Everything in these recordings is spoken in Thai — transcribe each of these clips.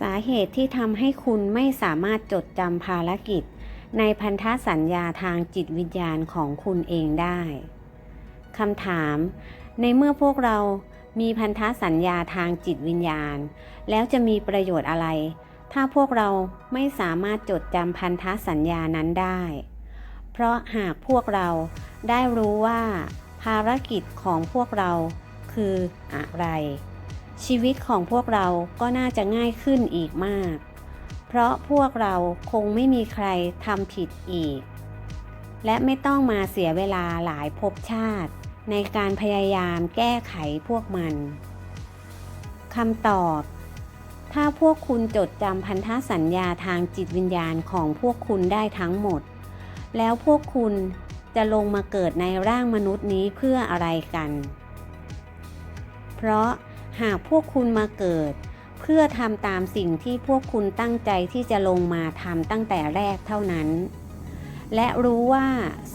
สาเหตุที่ทำให้คุณไม่สามารถจดจำภารกิจ ในพันธสัญญาทางจิตวิญญาณของคุณเองได้คำถาม ในเมื่อพวกเรามีพันธสัญญาทางจิตวิญญาณ แล้วจะมีประโยชน์อะไร ถ้าพวกเราไม่สามารถจดจำพันธสัญญานั้นได้ เพราะหากพวกเราได้รู้ว่า ภารกิจของพวกเราคืออะไร ชีวิตของพวกเราก็น่าจะง่ายขึ้นอีกมาก เพราะพวกเราคงไม่มีใครทำผิดอีก และไม่ต้องมาเสียเวลาหลายภพชาติ ในการพยายามแก้ไขพวกมันคำตอบ ถ้าพวกคุณจดจำพันธสัญญาทางจิตวิญญาณของพวกคุณได้ทั้งหมด แล้วพวกคุณจะลงมาเกิดในร่างมนุษย์นี้เพื่ออะไรกัน เพราะ หากพวกคุณมาเกิด เพื่อทำตามสิ่งที่พวกคุณตั้งใจที่จะลงมาทำตั้งแต่แรกเท่านั้น และรู้ว่า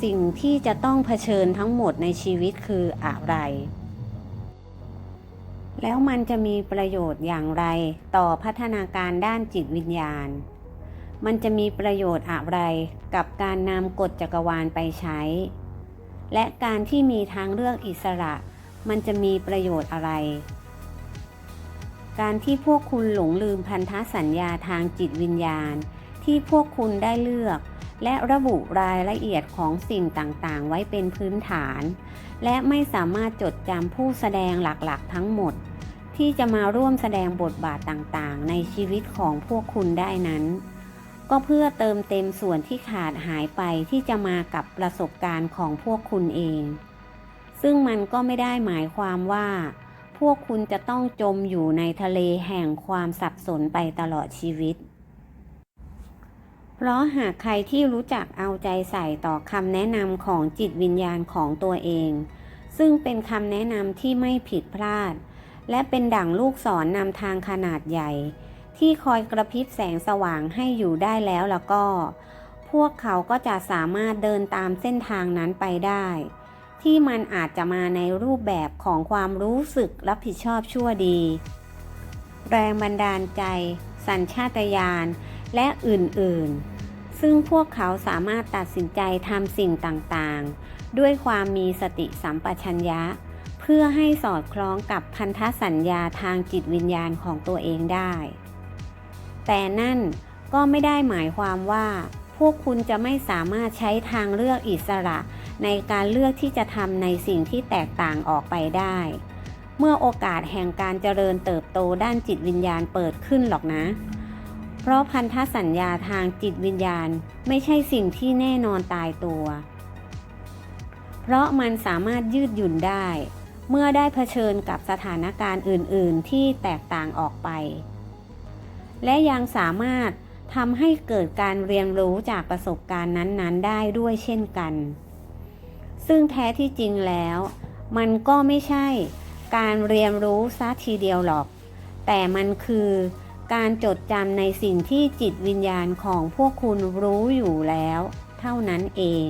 สิ่งที่จะต้องเผชิญทั้งหมดในชีวิตคืออะไร แล้วมันจะมีประโยชน์อย่างไรต่อพัฒนาการด้านจิตวิญญาณ มันจะมีประโยชน์อะไรกับการนำกฎจักรวาลไปใช้ และการที่มีทางเลือกอิสระ มันจะมีประโยชน์อะไร การที่พวกคุณหลงลืมพันธสัญญาทางจิตวิญญาณ ที่พวกคุณได้เลือก และระบุรายละเอียดของสิ่งต่างๆ ไว้เป็นพื้นฐาน และไม่สามารถจดจำผู้แสดงหลักๆ ทั้งหมด ที่จะมาร่วมแสดงบทบาทต่างๆ ในชีวิตของพวกคุณได้นั้น ก็เพื่อเติมเต็มส่วนที่ขาดหายไปที่จะมากับประสบการณ์ของพวกคุณเอง ซึ่งมันก็ไม่ได้หมายความว่า พวกคุณจะต้องจมอยู่ในทะเลแห่งความสับสนไปตลอดชีวิต เพราะหากใครที่รู้จักเอาใจใส่ต่อคำแนะนำของจิตวิญญาณของตัวเอง ซึ่งเป็นคำแนะนำที่ไม่ผิดพลาด และเป็นดั่งลูกศรนนำทางขนาดใหญ่ ที่คอยกระพริบแสงสว่างให้อยู่ได้แล้วแล้วก็ พวกเขาก็จะสามารถเดินตามเส้นทางนั้นไปได้ ที่มันอาจจะมาในรูปแบบของความรู้สึกรับผิดชอบชั่วดี แรงบันดาลใจ สัญชาตญาณ และอื่นๆ ซึ่งพวกเขาสามารถตัดสินใจทำสิ่งต่างๆ ด้วยความมีสติสัมปชัญญะ เพื่อให้สอดคล้องกับพันธสัญญาทางจิตวิญญาณของตัวเองได้ แต่นั่นก็ไม่ได้หมายความว่า พวกคุณจะไม่สามารถใช้ทางเลือกอิสระ ในการเลือกที่จะทำในสิ่งที่แตกต่างออกไปได้ เมื่อโอกาสแห่งการเจริญเติบโตด้านจิตวิญญาณเปิดขึ้นหรอกนะ เพราะพันธสัญญาทางจิตวิญญาณไม่ใช่สิ่งที่แน่นอนตายตัว เพราะมันสามารถยืดหยุ่นได้ เมื่อได้เผชิญกับสถานการณ์อื่น ๆ ที่แตกต่างออกไป และยังสามารถทำให้เกิดการเรียนรู้จากประสบการณ์นั้น ๆ ได้ด้วยเช่นกัน ซึ่งแท้ที่จริงแล้ว มันก็ไม่ใช่การเรียนรู้ซะทีเดียวหรอก แต่มันคือการจดจำในสิ่งที่จิตวิญญาณของพวกคุณรู้อยู่แล้ว เท่านั้นเอง